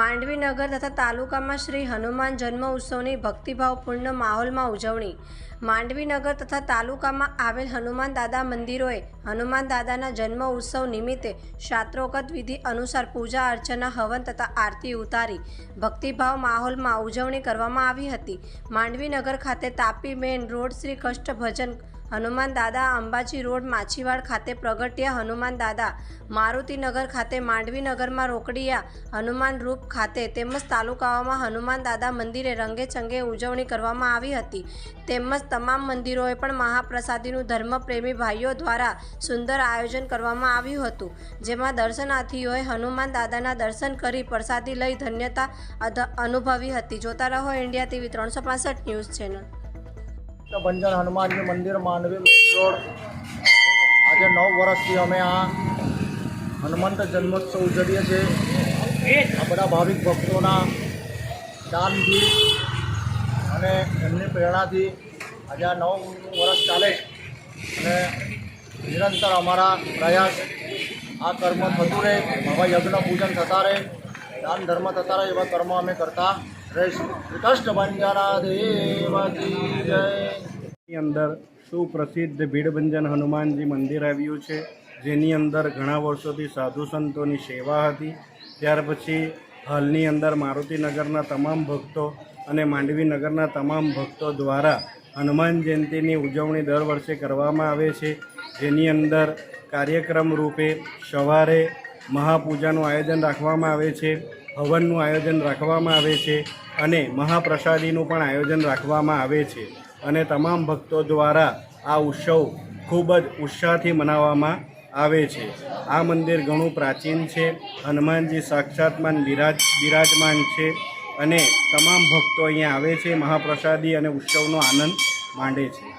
માંડવી નગર તથા તાલુકામાં શ્રી હનુમાન જન્મ ઉત્સવની ભક્તિભાવપૂર્ણ માહોલમાં ઉજવણી. માંડવી નગર તથા તાલુકામાં આવેલ હનુમાન દાદા મંદિરોએ હનુમાન દાદાના જન્મ ઉત્સવ નિમિત્તે શાસ્ત્રોગત વિધિ અનુસાર પૂજા અર્ચના, હવન તથા આરતી ઉતારી ભક્તિભાવ માહોલમાં ઉજવણી કરવામાં આવી હતી. માંડવી નગર ખાતે તાપી મેન રોડ શ્રી કષ્ટ ભજન હનુમાન દાદા અંબાજી રોડ માછીવાડ ખાતે પ્રગટ્યા હનુમાન દાદા. મારુતિનગર ખાતે માંડવી નગરમાં રોકડિયા હનુમાન રૂપ ખાતે તેમજ તાલુકાઓમાં હનુમાન દાદા મંદિરે રંગે ચંગે ઉજવણી કરવામાં આવી હતી. તેમજ તમામ મંદિરોએ પણ મહાપ્રસાદીનું ધર્મપ્રેમી ભાઈઓ દ્વારા સુંદર આયોજન કરવામાં આવ્યું હતું. જેમાં દર્શનાર્થીઓએ હનુમાન દાદાના દર્શન કરી પ્રસાદી લઈ ધન્યતા અનુભવી હતી. જોતા રહો ઇન્ડિયા ટીવી ત્રણસો ન્યૂઝ ચેનલ. ભંજન હનુમાનજી મંદિર માંડવી રોડ. આજે નવ વર્ષથી અમે આ હનુમંત જન્મોત્સવ ઉજવીએ છીએ. આ બધા ભાવિક ભક્તોના દાનથી અને એમની પ્રેરણાથી આજે આ નવ વર્ષ ચાલે અને નિરંતર અમારા પ્રયાસ, આ કર્મ થતું રહે બાબા યજ્ઞ પૂજન થતા રહે, દાન ધર્મ થતા રહે, એવા કર્મ અમે કરતા રહીશું. કષ્ટ બંજારા દેવાજી, જય. અંદર સુપ્રસિદ્ધ ભીડભંજન હનુમાનજી મંદિર આવ્યું છે, જેની અંદર ઘણા વર્ષોથી સાધુ સંતોની સેવા હતી. ત્યાર પછી હાલની અંદર મારુતિનગરના તમામ ભક્તો અને માંડવી નગરના તમામ ભક્તો દ્વારા હનુમાન જયંતીની ઉજવણી દર વર્ષે કરવામાં આવે છે. જેની અંદર કાર્યક્રમ રૂપે સવારે મહાપૂજાનું આયોજન રાખવામાં આવે છે, હવનનું આયોજન રાખવામાં આવે છે અને મહાપ્રસાદીનું પણ આયોજન રાખવામાં આવે છે. અને તમામ ભક્તો દ્વારા આ ઉત્સવ ખૂબ જ ઉત્સાહથી મનાવવામાં આવે છે. આ મંદિર ઘણું પ્રાચીન છે, હનુમાનજી સાક્ષાત્માન બિરાજ, બિરાજમાન છે અને તમામ ભક્તો અહીંયા આવે છે, મહાપ્રસાદી અને ઉત્સવનો આનંદ માંડે છે.